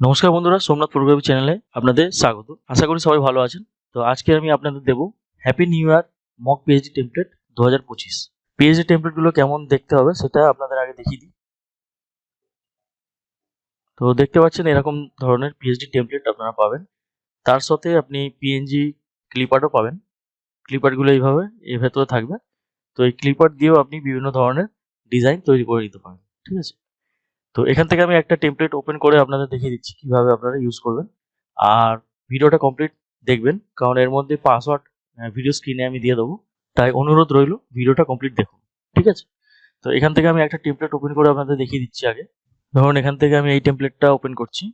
নমস্কার বন্ধুরা, সোমনাথ ফটোগ্রাফি চ্যানেলে আপনাদের স্বাগত। আশা করি সবাই ভালো আছেন। তো আজকে আমি আপনাদের দেবো happy new year mock PhD template দু হাজার পঁচিশ পিএইচডি টেমপ্লেটগুলো কেমন দেখতে হবে সেটা আপনাদের আগে দেখিয়ে দিই। তো দেখতে পাচ্ছেন এরকম ধরনের পিএইচডি টেমপ্লেট আপনারা পাবেন। তার সাথে আপনি পিএনজি ক্লিপারও পাবেন। ক্লিপারগুলো এইভাবে, এর ভেতরে থাকবে। তো এই ক্লিপার দিয়েও আপনি বিভিন্ন ধরনের ডিজাইন তৈরি করে নিতে পারেন। ঠিক আছে? তো এখান থেকে আমি একটা টেমপ্লেট ওপেন করে আপনাদের দেখিয়ে দিচ্ছি কীভাবে আপনারা ইউজ করবেন। আর ভিডিওটা কমপ্লিট দেখবেন, কারণ এর মধ্যে পাসওয়ার্ড ভিডিও স্ক্রিনে আমি দিয়ে দেবো। তাই অনুরোধ রইল, ভিডিওটা কমপ্লিট দেখুন, ঠিক আছে? তো এখান থেকে আমি একটা টেমপ্লেট ওপেন করে আপনাদের দেখিয়ে দিচ্ছি আগে। ধরুন এখান থেকে আমি এই টেমপ্লেটটা ওপেন করছি।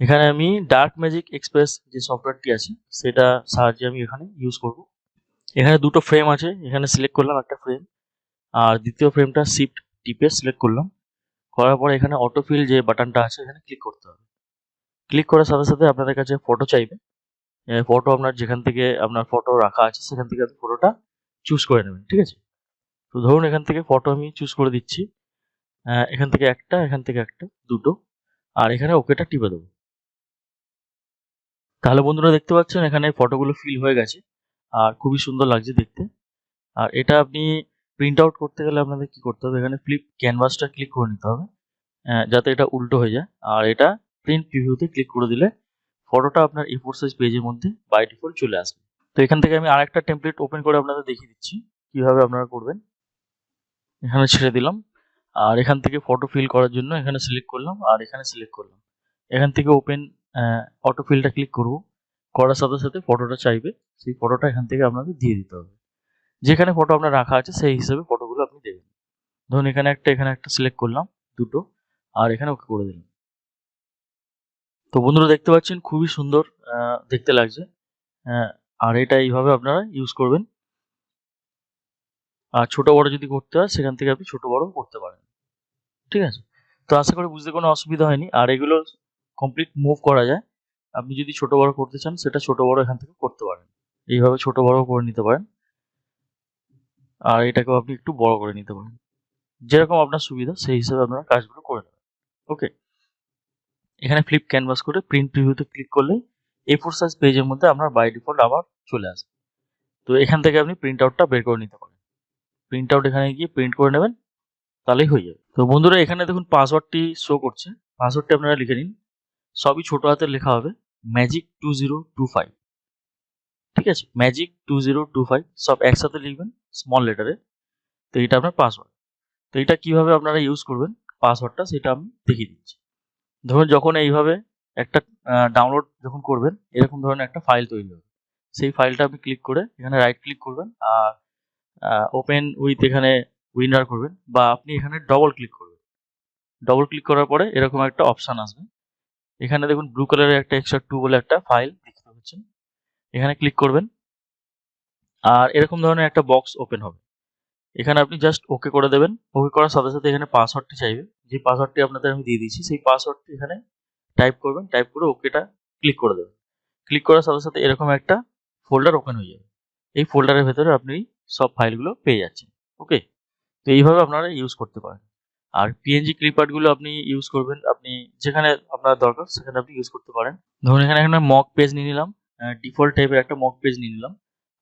এখানে আমি ডার্ক ম্যাজিক এক্সপ্রেস যে সফটওয়্যারটি আছে, সেটা সাহায্যে আমি এখানে ইউজ করব। এখানে দুটো ফ্রেম আছে, এখানে সিলেক্ট করলাম একটা ফ্রেম আর দ্বিতীয় ফ্রেমটা শিফট টিপে সিলেক্ট করলাম। করার পরে এখানে অটোফিল যে বাটনটা আছে, এখানে ক্লিক করতে হবে। ক্লিক করার সাথে সাথে আপনাদের কাছে ফটো চাইবে। ফটো আপনার যেখান থেকে আপনার ফটো রাখা আছে, সেখান থেকে আপনি ফটোটা চুজ করে নেবেন, ঠিক আছে? তো ধরুন এখান থেকে ফটো আমি চুজ করে দিচ্ছি। এখান থেকে একটা, এখান থেকে একটা, দুটো, আর এখানে ওকেটা টিপে দেবো। তাহলে বন্ধুরা দেখতে পাচ্ছেন, এখানে ফটোগুলো ফিল হয়ে গেছে। আর খুবই সুন্দর লাগছে দেখতে। আর এটা আপনি প্রিন্ট আউট করতে গেলে আপনাদের কি করতে হবে? এখানে ফ্লিপ ক্যানভাসটা ক্লিক করে নিতে হবে। যাতে এটা উল্টো হয়ে যায়। আর এটা প্রিন্ট প্রিভিউতে ক্লিক করে দিলে ফটোটা আপনার এ ফোর সাইজ পেজের মধ্যে বাই ডিফল্ট চলে আসবে। তো এখান থেকে আমি আরেকটা টেমপ্লেট ওপেন করে আপনাদের দেখিয়ে দিচ্ছি। কীভাবে আপনারা করবেন? এখানে ছেড়ে দিলাম। আর এখান থেকে ফটো ফিল করার জন্য এখানে সিলেক্ট করলাম আর এখানে সিলেক্ট করলাম। এখান থেকে ওপেন অটো ফিলটা ক্লিক করব। করার সাথে সাথে ফটোটা চাইবে। সেই ফটোটা এখান থেকে আপনাদের দিয়ে দিতে হবে। যেখানে ফটো আপনার রাখা আছে, সেই হিসেবে ফটোগুলো আপনি দেবেন। ধরুন, এখানে একটা এখানে একটা সিলেক্ট করলাম, দুটো, আর এখানে ওকে করে দিলাম। তো বন্ধুরা, দেখতে পাচ্ছেন, খুবই সুন্দর দেখতে লাগছে। আর এটা এইভাবে আপনারা ইউজ করবেন। আর ছোট বড় যদি করতে হয়, সেখান থেকে আপনি ছোট বড় করতে পারেন। ঠিক আছে? তো আশা করি বুঝতে কোনো অসুবিধা হয়নি। আর এগুলো কমপ্লিট মুভ করা যায়। আপনি যদি ছোট বড় করতে চান, সেটা ছোট বড় এখান থেকে করতে পারেন। এইভাবে ছোট বড় করে নিতে পারেন। আর এটাকেও আপনি একটু বড় করে নিতে পারেন। যেরকম আপনার সুবিধা, সেই হিসাবে আপনারা কাজগুলো করে নেবেন। ওকে এখানে ফ্লিপ ক্যানভাস করে প্রিন্ট প্রিভিউতে ক্লিক করলে এ ফোর সাইজ পেজের মধ্যে আপনার বাই ডিফল্ট আবার চলে আসবে। তো এখান থেকে আপনি প্রিন্ট আউটটা বের করে নিতে পারেন। প্রিন্ট আউট এখানে গিয়ে প্রিন্ট করে নেবেন, তাহলেই হয়ে যাবে। তো বন্ধুরা, এখানে দেখুন পাসওয়ার্ডটি শো করছে। পাসওয়ার্ডটি আপনারা লিখে নিন। সবই ছোট হাতের লেখা হবে। Magic two zero two five ঠিক আছে? Magic two zero two five সব একসাথে লিখবেন স্মল লেটারে তো এটা আপনার পাসওয়ার্ড তো এটা কীভাবে আপনারা ইউজ করবেন? পাসওয়ার্ডটা সেটা আমি দেখিয়ে দিচ্ছি। ধরুন যখন এইভাবে একটা ডাউনলোড যখন করবেন, এরকম ধরনের একটা ফাইল তৈরি হবে। সেই ফাইলটা আপনি ক্লিক করে এখানে রাইট ক্লিক করবেন আর ওপেন উইথ এখানে উইনার করবেন বা আপনি এখানে ডবল ক্লিক করবেন। ডবল ক্লিক করার পরে এরকম একটা অপশান আসবে। এখানে দেখুন ব্লু কালারের একটা এক্সট্রা টু বলে একটা ফাইল এখানে ক্লিক করবেন। আর এরকম ধরনের একটা বক্স ওপেন হবে। এখানে আপনি জাস্ট ওকে করে দেবেন। ওকে করার সাথে সাথে এখানে পাসওয়ার্ডটি চাইবে। যে পাসওয়ার্ডটি আপনাদের আমি দিয়ে দিয়েছি, সেই পাসওয়ার্ডটি এখানে টাইপ করবেন। টাইপ করে ওকেটা ক্লিক করে দেবেন। ক্লিক করার সাথে সাথে এরকম একটা ফোল্ডার ওপেন হয়ে যাবে। এই ফোল্ডারের ভেতরে আপনি সব ফাইলগুলো পেয়ে যাচ্ছেন। ওকে তো এইভাবে আপনারা ইউজ করতে পারেন। আর পিএনজি ক্লিপারগুলো আপনি ইউজ করবেন। আপনি যেখানে আপনার দরকার, সেখানে আপনি ইউজ করতে পারেন। ধরুন এখানে এখানে মক পেজ নিয়ে নিলাম। ডিফল্ট টাইপের একটা মক পেজ নিয়ে নিলাম।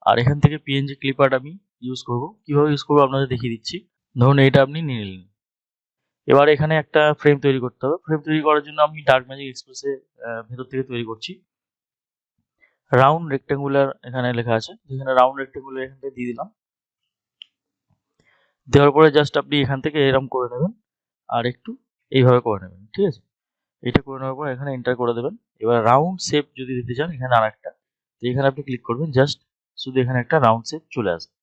আর এখান থেকে পিএনজি ক্লিপার আমি ইউজ করব। কীভাবে ইউজ করব আপনাদের দেখিয়ে দিচ্ছি। ধরুন এইটা আপনি নিয়ে নিলেন। এবার এখানে একটা ফ্রেম তৈরি করতে হবে। ফ্রেম তৈরি করার জন্য আমি ডার্ক ম্যাজিক এক্সপ্রেসে ভেতর থেকে তৈরি করছি। রাউন্ড রেক্টেঙ্গুলার এখানে লেখা আছে। যেখানে রাউন্ড রেক্টেঙ্গুলার এখান থেকে দিয়ে দিলাম। দেওয়ার পরে জাস্ট আপনি এখান থেকে এরকম করে নেবেন। আর একটু এইভাবে করে নেবেন। ঠিক আছে? এটা করে নেওয়ার পর এখানে এন্টার করে দেবেন। এবার রাউন্ড শেপ যদি দিতে চান, এখানে আর একটা তো এখানে আপনি ক্লিক করবেন জাস্ট শুধু এখানে একটা রাউন্ড শেপ চলে আসবে।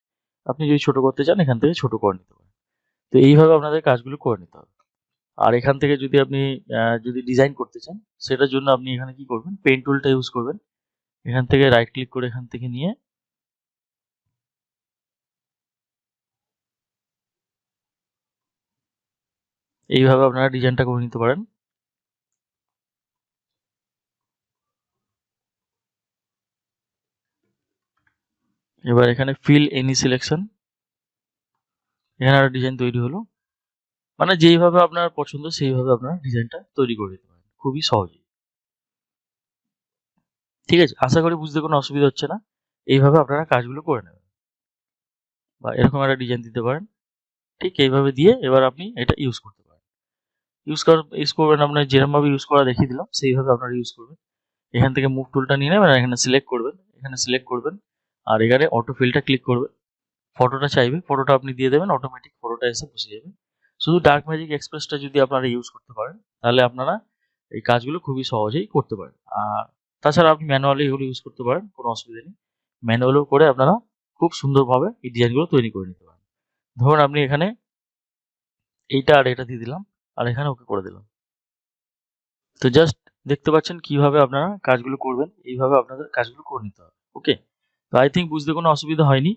আপনি যদি ছোট করতে চান, এখান থেকে ছোট করে নিতে পারেন। তো এইভাবে আপনাদের কাজগুলো করে নিতে হবে। আর এখান থেকে যদি আপনি যদি ডিজাইন করতে চান, সেটার জন্য আপনি এখানে কি করবেন পেন টুলটা ইউজ করবেন। এখান থেকে রাইট ক্লিক করে এখান থেকে নিয়ে এইভাবে আপনারা ডিজাইনটা করে নিতে পারেন। এবার এখানে ফিল এনি সিলেকশন এখানে একটা ডিজাইন তৈরি হলো। মানে যেইভাবে আপনার পছন্দ, সেইভাবে আপনার ডিজাইনটা তৈরি করে দিতে পারেন। খুবই সহজে। ঠিক আছে? আশা করি বুঝতে কোনো অসুবিধা হচ্ছে না। এইভাবে আপনারা কাজগুলো করে নেবেন। বা এরকম একটা ডিজাইন দিতে পারেন। ঠিক এইভাবে দিয়ে এবার আপনি এটা ইউজ করতে পারেন। ইউজ কর ইউজ করবেন আপনার যেরকমভাবে ইউজ করা দেখিয়ে দিলাম, সেইভাবে আপনারা ইউজ করবেন। এখান থেকে মুভ টুলটা নিয়ে নেবেন আর এখানে সিলেক্ট করবেন। এখানে সিলেক্ট করবেন। আর এখানে অটো ফিলটা ক্লিক করবে। ফটোটা চাইবে ফটোটা আপনি দিয়ে দেবেন অটোমেটিক ফটোটা এসে বসে যাবে। শুধু ডার্ক ম্যাজিক এক্সপ্রেসটা যদি আপনারা ইউজ করতে পারেন, তাহলে আপনারা এই কাজগুলো খুবই সহজেই করতে পারেন। আর তাছাড়া আপনি ম্যানুয়ালি এগুলো ইউজ করতে পারেন, কোনো অসুবিধা নেই। ম্যানুয়ালও করে আপনারা খুব সুন্দরভাবে এই ডিজাইনগুলো তৈরি করে নিতে পারেন। ধরুন আপনি এখানে এইটা আর এটা দিয়ে দিলাম, আর এখানে ওকে করে দিলাম। তো জাস্ট দেখতে পাচ্ছেন কীভাবে আপনারা কাজগুলো করবেন, এইভাবে আপনাদের কাজগুলো করে নিতে হবে। ওকে তো আই থিঙ্ক বুঝতে কোনো অসুবিধা হয়নি।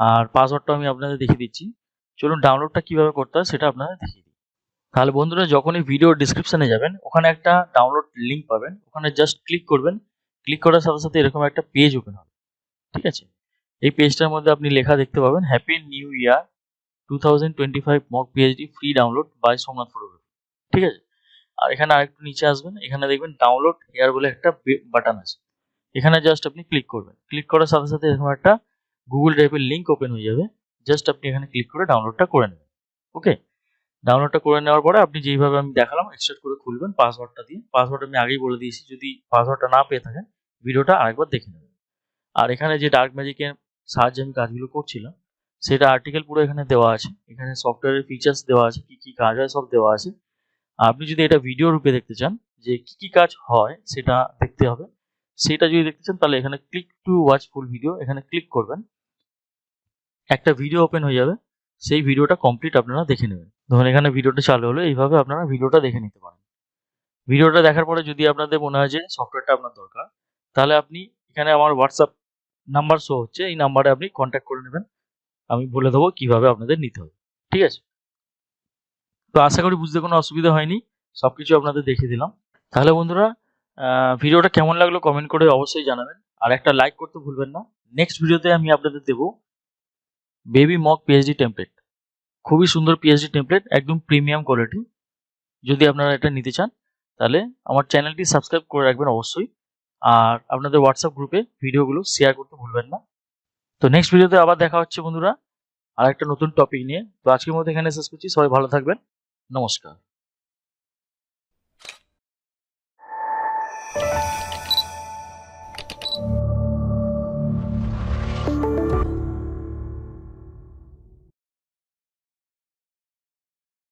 আর পাসওয়ার্ডটা আমি আপনাদের দেখিয়ে দিচ্ছি। চলুন ডাউনলোডটা কীভাবে করতে হয় সেটা আপনাদের দেখিয়ে দিই। তাহলে বন্ধুরা, যখনই ভিডিও ডিসক্রিপশানে যাবেন, ওখানে একটা ডাউনলোড লিঙ্ক পাবেন। ওখানে জাস্ট ক্লিক করবেন। ক্লিক করার সাথে সাথে এরকম একটা পেজ ওপেন হবে। ঠিক আছে? এই পেজটার মধ্যে আপনি লেখা দেখতে পাবেন happy new year two thousand twenty five mock PhD free download by Somnath photography ঠিক আছে? আর এখানে আরেকটু নিচে আসবেন। এখানে দেখবেন ডাউনলোড হেয়ার বলে একটা বাটন আছে। এখানে জাস্ট আপনি ক্লিক করবেন। ক্লিক করার সাথে সাথে এরকম একটা গুগল ড্রাইভের লিঙ্ক ওপেন হয়ে যাবে। জাস্ট আপনি এখানে ক্লিক করে ডাউনলোডটা করে নেবেন। ওকে ডাউনলোডটা করে নেওয়ার পরে আপনি যেইভাবে আমি দেখালাম এক্সট্রাক্ট করে খুলবেন পাসওয়ার্ডটা দিয়ে। পাসওয়ার্ড আমি আগেই বলে দিয়েছি, যদি পাসওয়ার্ডটা না পেয়ে থাকেন, ভিডিওটা আরেকবার দেখে নেবেন। আর এখানে যে ডার্ক ম্যাজিকের সাহায্যে আমি কাজগুলো করছিলাম, সেটা আর্টিকেল পুরো এখানে দেওয়া আছে। এখানে সফটওয়্যারের ফিচার্স দেওয়া আছে, কি কি কাজ হয় সব দেওয়া আছে। আপনি যদি এটা ভিডিও রূপে দেখতে চান, যে কি কি কাজ হয়, সেটা দেখতে হবে। সেটা যদি দেখতে চান, তাহলে এখানে click to watch full video এখানে ক্লিক করবেন। একটা ভিডিও ওপেন হয়ে যাবে। সেই ভিডিওটা কমপ্লিট আপনারা দেখে নেবেন। ধরুন এখানে ভিডিওটা চালু হলো, এইভাবে আপনারা ভিডিওটা দেখে নিতে পারেন। ভিডিওটা দেখার পরে যদি আপনাদের মনে হয় যে সফটওয়্যারটা আপনার দরকার, তাহলে আপনি এখানে আমার হোয়াটসঅ্যাপ নাম্বার শো হচ্ছে, এই নাম্বারে আপনি কন্ট্যাক্ট করে নেবেন। আমি বলে দেবো কীভাবে আপনাদের নিতে হবে। ঠিক আছে? তো আশা করি বুঝতে কোনো অসুবিধা হয়নি। সব কিছু আপনাদের দেখিয়ে দিলাম। তাহলে বন্ধুরা ভিডিওটা কেমন লাগল কমেন্ট করে অবশ্যই জানাবেন। আর একটা লাইক করতে ভুলবেন না। নেক্সট ভিডিওতে আমি আপনাদের দেবো বেবি মক পিএইচডি টেমপ্লেট খুবই সুন্দর পিএইচডি টেমপ্লেট একদম প্রিমিয়াম কোয়ালিটি যদি আপনারা এটা নিতে চান, তাহলে আমার চ্যানেলটি সাবস্ক্রাইব করে রাখবেন অবশ্যই। আর আপনাদের হোয়াটসঅ্যাপ গ্রুপে ভিডিওগুলো শেয়ার করতে ভুলবেন না। তো নেক্সট ভিডিওতে আবার দেখা হচ্ছে, বন্ধুরা। আর একটা নতুন টপিক নিয়ে। তো আজকের মধ্যে এখানে শেষ করছি। সবাই ভালো থাকবেন। নমস্কার।